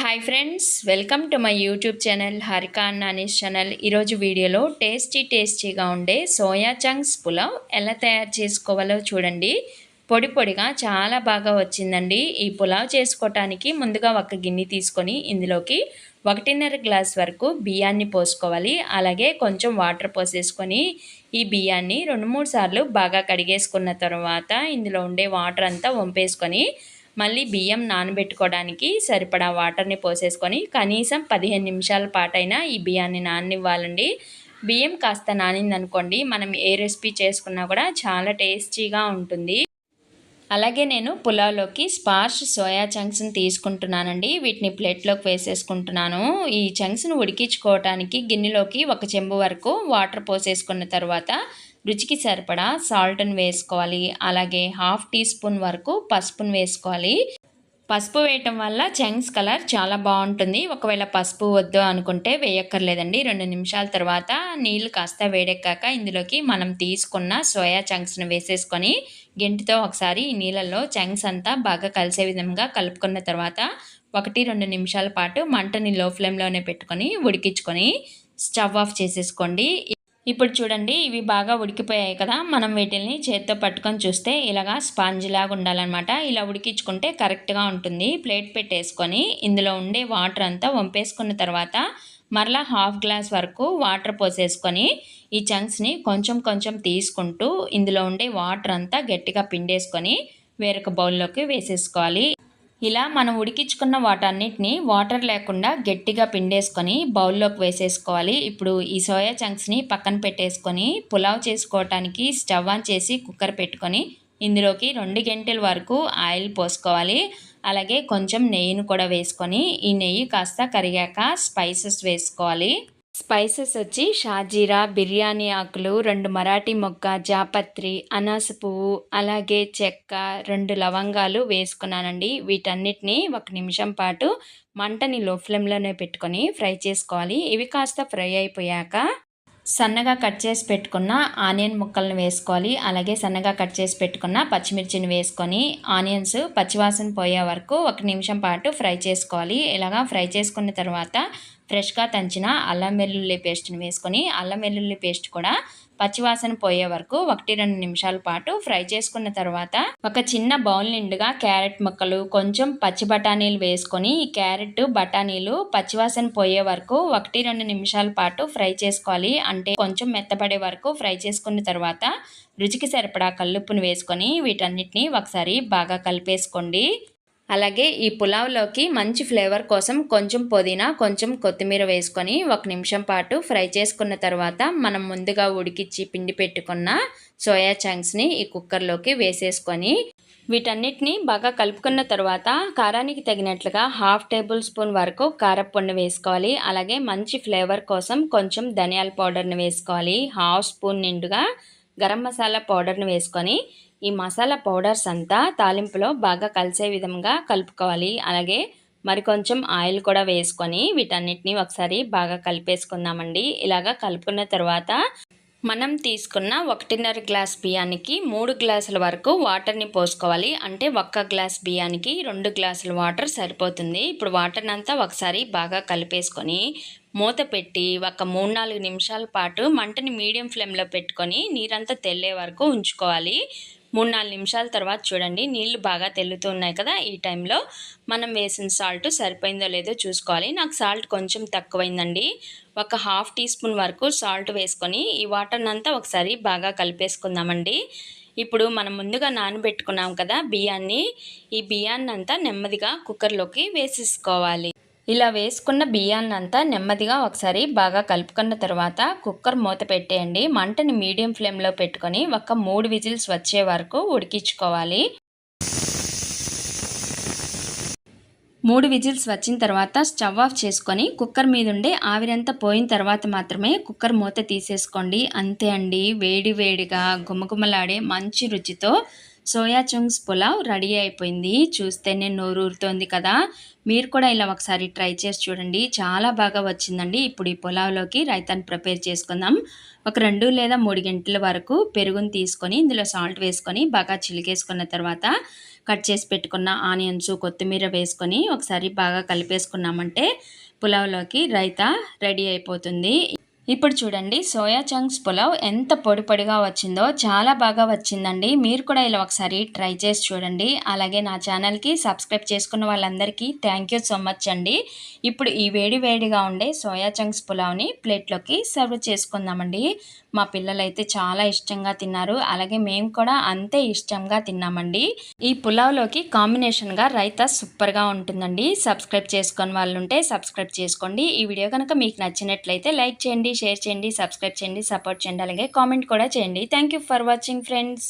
Hi friends welcome to my YouTube channel Harika Nani's channel ఈరోజు వీడియోలో tasty టేస్టీగా ఉండే సోయా చంక్స్ పులావ్ ఎలా తయారు చేసుకోవాలో చూడండి. పొడి పొడిగా చాలా బాగా వచ్చిందండి. ఈ పులావ్ చేసుకోవటానికి ముందుగా ఒక గిన్నె తీసుకొని ఇందులోకి ఒకటిన్నర గ్లాస్ వరకు బియ్యాన్ని పోసుకోవాలి. అలాగే కొంచెం వాటర్ పోసేసుకొని ఈ బియ్యాన్ని రెండు మూడు సార్లు బాగా కడిగేసుకున్న తర్వాత ఇందులో ఉండే వాటర్ అంతా వంపేసుకొని మళ్ళీ బియ్యం నానబెట్టుకోవడానికి సరిపడా వాటర్ని పోసేసుకొని కనీసం పదిహేను నిమిషాల పాటైనా ఈ బియ్యాన్ని నాననివ్వాలండి. బియ్యం కాస్త నానిందనుకోండి మనం ఏ రెసిపీ చేసుకున్నా కూడా చాలా టేస్టీగా ఉంటుంది. అలాగే నేను పులావ్లోకి స్పార్ష్ సోయా చంక్స్ని తీసుకుంటున్నానండి. వీటిని ప్లేట్లోకి వేసేసుకుంటున్నాను. ఈ చంక్స్ని ఉడికించుకోవటానికి గిన్నెలోకి ఒక చెంబు వరకు వాటర్ పోసేసుకున్న తర్వాత రుచికి సరిపడా సాల్ట్ని వేసుకోవాలి. అలాగే హాఫ్ టీ స్పూన్ వరకు పసుపును వేసుకోవాలి. పసుపు వేయటం వల్ల చెంగ్స్ కలర్ చాలా బాగుంటుంది. ఒకవేళ పసుపు వద్దు అనుకుంటే వేయక్కర్లేదండి. రెండు నిమిషాల తర్వాత నీళ్ళు కాస్త వేడెక్కాక ఇందులోకి మనం తీసుకున్న సోయా చంక్స్ని వేసేసుకొని గెంటితో ఒకసారి ఈ నీళ్ళల్లో చెంగ్స్ అంతా బాగా కలిసే విధంగా కలుపుకున్న తర్వాత ఒకటి రెండు నిమిషాల పాటు మంటని లో ఫ్లేమ్లోనే పెట్టుకొని ఉడికించుకొని స్టవ్ ఆఫ్ చేసేసుకోండి. ఇప్పుడు చూడండి ఇవి బాగా ఉడికిపోయాయి కదా. మనం వీటిని చేత్తో పట్టుకొని చూస్తే ఇలాగా స్పాంజ్ లాగా ఉండాలన్నమాట. ఇలా ఉడికించుకుంటే కరెక్ట్గా ఉంటుంది. ప్లేట్ పెట్టేసుకొని ఇందులో ఉండే వాటర్ అంతా వంపేసుకున్న తర్వాత మరలా హాఫ్ గ్లాస్ వరకు వాటర్ పోసేసుకొని ఈ చంక్స్ని కొంచెం కొంచెం తీసుకుంటూ ఇందులో ఉండే వాటర్ అంతా గట్టిగా పిండేసుకొని వేరొక బౌల్లోకి వేసేసుకోవాలి. ఇలా మనం ఉడికించుకున్న వాటన్నిటిని వాటర్ లేకుండా గట్టిగా పిండేసుకొని బౌల్లోకి వేసేసుకోవాలి. ఇప్పుడు ఈ సోయా చంక్స్ని పక్కన పెట్టేసుకొని పులావ్ చేసుకోవటానికి స్టవ్ ఆన్ చేసి కుక్కర్ పెట్టుకొని ఇందులోకి రెండు గంటల వరకు ఆయిల్ పోసుకోవాలి. అలాగే కొంచెం నెయ్యిని కూడా వేసుకొని ఈ నెయ్యి కాస్త కరిగాక స్పైసెస్ వేసుకోవాలి. స్పైసెస్ వచ్చి షాజీరా బిర్యానీ ఆకులు రెండు మరాఠీ మొగ్గ జాపత్రి అనాస పువ్వు అలాగే చెక్క రెండు లవంగాలు వేసుకున్నానండి. వీటన్నిటిని ఒక నిమిషం పాటు మంటని లో ఫ్లేమ్లోనే పెట్టుకొని ఫ్రై చేసుకోవాలి. ఇవి కాస్త ఫ్రై అయిపోయాక సన్నగా కట్ చేసి పెట్టుకున్న ఆనియన్ ముక్కలను వేసుకోవాలి. అలాగే సన్నగా కట్ చేసి పెట్టుకున్న పచ్చిమిర్చిని వేసుకొని ఆనియన్స్ పచ్చివాసన పోయే వరకు ఒక నిమిషం పాటు ఫ్రై చేసుకోవాలి. ఇలాగా ఫ్రై చేసుకున్న తర్వాత ఫ్రెష్గా తంచిన అల్లం వెల్లుల్లి పేస్ట్ని వేసుకొని అల్లం వెల్లుల్లి పేస్ట్ కూడా పచ్చివాసన పోయే వరకు ఒకటి రెండు నిమిషాల పాటు ఫ్రై చేసుకున్న తర్వాత ఒక చిన్న బౌల్ నిండుగా క్యారెట్ ముక్కలు కొంచెం పచ్చి బఠానీలు వేసుకొని ఈ క్యారెట్ బఠానీలు పచ్చివాసన పోయే వరకు ఒకటి రెండు నిమిషాల పాటు ఫ్రై చేసుకోవాలి. అంటే కొంచెం మెత్తపడే వరకు ఫ్రై చేసుకున్న తర్వాత రుచికి సరిపడా కల్లుప్పును వేసుకొని వీటన్నిటిని ఒకసారి బాగా కలిపేసుకోండి. అలాగే ఈ పులావ్లోకి మంచి ఫ్లేవర్ కోసం కొంచెం పుదీనా కొంచెం కొత్తిమీర వేసుకొని ఒక నిమిషం పాటు ఫ్రై చేసుకున్న తర్వాత మనం ముందుగా ఉడికిచ్చి పిండి పెట్టుకున్న సోయా చంక్స్ని ఈ కుక్కర్లోకి వేసేసుకొని వీటన్నిటిని బాగా కలుపుకున్న తర్వాత కారానికి తగినట్లుగా హాఫ్ టేబుల్ స్పూన్ వరకు కారపొండు వేసుకోవాలి. అలాగే మంచి ఫ్లేవర్ కోసం కొంచెం ధనియాల పౌడర్ని వేసుకోవాలి. హాఫ్ స్పూన్ నిండుగా గరం మసాలా పౌడర్ని వేసుకొని ఈ మసాలా పౌడర్స్ అంతా తాలింపులో బాగా కలిసే విధంగా కలుపుకోవాలి. అలాగే మరి కొంచెం ఆయిల్ కూడా వేసుకొని వీటన్నిటిని ఒకసారి బాగా కలిపేసుకుందామండి. ఇలాగా కలుపుకున్న తర్వాత మనం తీసుకున్న ఒకటిన్నర గ్లాస్ బియ్యానికి మూడు గ్లాసుల వరకు వాటర్ని పోసుకోవాలి. అంటే ఒక్క గ్లాస్ బియ్యానికి రెండు గ్లాసుల వాటర్ సరిపోతుంది. ఇప్పుడు వాటర్ని అంతా ఒకసారి బాగా కలిపేసుకొని మూత పెట్టి ఒక మూడు నాలుగు నిమిషాల పాటు మంటని మీడియం ఫ్లేమ్లో పెట్టుకొని నీరంతా తెల్లే వరకు ఉంచుకోవాలి. మూడు నాలుగు నిమిషాల తర్వాత చూడండి. నీళ్ళు బాగా తెల్లుతున్నాయి కదా ఈ టైంలో. మనం వేసిన సాల్ట్ సరిపోయిందో లేదో చూసుకోవాలి. నాకు సాల్ట్ కొంచెం తక్కువైందండి. ఒక హాఫ్ టీ స్పూన్ వరకు సాల్ట్ వేసుకొని ఈ వాటర్ని అంతా ఒకసారి బాగా కలిపేసుకుందామండి. ఇప్పుడు మనం ముందుగా నానబెట్టుకున్నాం కదా బియ్యాన్ని. ఈ బియ్యాన్ని అంతా నెమ్మదిగా కుక్కర్లోకి వేసేసుకోవాలి. ఇలా వేసుకున్న బియ్యాన్నంతా నెమ్మదిగా ఒకసారి బాగా కలుపుకున్న తర్వాత కుక్కర్ మూత పెట్టేయండి. మంటని మీడియం ఫ్లేమ్లో పెట్టుకొని ఒక మూడు విజిల్స్ వచ్చే వరకు ఉడికించుకోవాలి. మూడు విజిల్స్ వచ్చిన తర్వాత స్టవ్ ఆఫ్ చేసుకొని కుక్కర్ మీద ఉండే ఆవిరంతా పోయిన తర్వాత మాత్రమే కుక్కర్ మూత తీసేసుకోండి. అంతే అండి. వేడి వేడిగా గుమగుమలాడే మంచి రుచితో సోయా చుంగ్స్ పులావ్ రెడీ అయిపోయింది. చూస్తేనే నోరూరుతోంది కదా. మీరు కూడా ఇలా ఒకసారి ట్రై చేసి చూడండి. చాలా బాగా వచ్చిందండి. ఇప్పుడు ఈ పులావ్లోకి రైతాన్ని ప్రిపేర్ చేసుకుందాం. ఒక రెండు లేదా మూడు గంటల వరకు పెరుగుని తీసుకొని ఇందులో సాల్ట్ వేసుకొని బాగా చిలికేసుకున్న తర్వాత కట్ చేసి పెట్టుకున్న ఆనియన్స్ కొత్తిమీర వేసుకొని ఒకసారి బాగా కలిపేసుకున్నామంటే పులావ్లోకి రైతా రెడీ అయిపోతుంది. ఇప్పుడు చూడండి సోయా చంక్స్ పులావ్ ఎంత పొడి పొడిగా వచ్చిందో చాలా బాగా వచ్చిందండి. మీరు కూడా ఇలా ఒకసారి ట్రై చేసి చూడండి. అలాగే నా ఛానల్కి సబ్స్క్రైబ్ చేసుకున్న వాళ్ళందరికీ థ్యాంక్ యూ సో మచ్ అండి. ఇప్పుడు ఈ వేడి వేడిగా ఉండే సోయా చంక్స్ పులావ్ని ప్లేట్లోకి సర్వ్ చేసుకుందామండి. మా పిల్లలైతే చాలా ఇష్టంగా తిన్నారు. అలాగే మేము కూడా అంతే ఇష్టంగా తిన్నామండి. ఈ పులావ్లోకి కాంబినేషన్గా రైతా సూపర్గా ఉంటుందండి. సబ్స్క్రైబ్ చేసుకొని వాళ్ళు ఉంటే సబ్స్క్రైబ్ చేసుకోండి. ఈ వీడియో కనుక మీకు నచ్చినట్లయితే లైక్ చేయండి షేర్ చేయండి సబ్స్క్రైబ్ చేయండి సపోర్ట్ చేయండి అలాగే కామెంట్ కూడా చేయండి. Thank for watching friends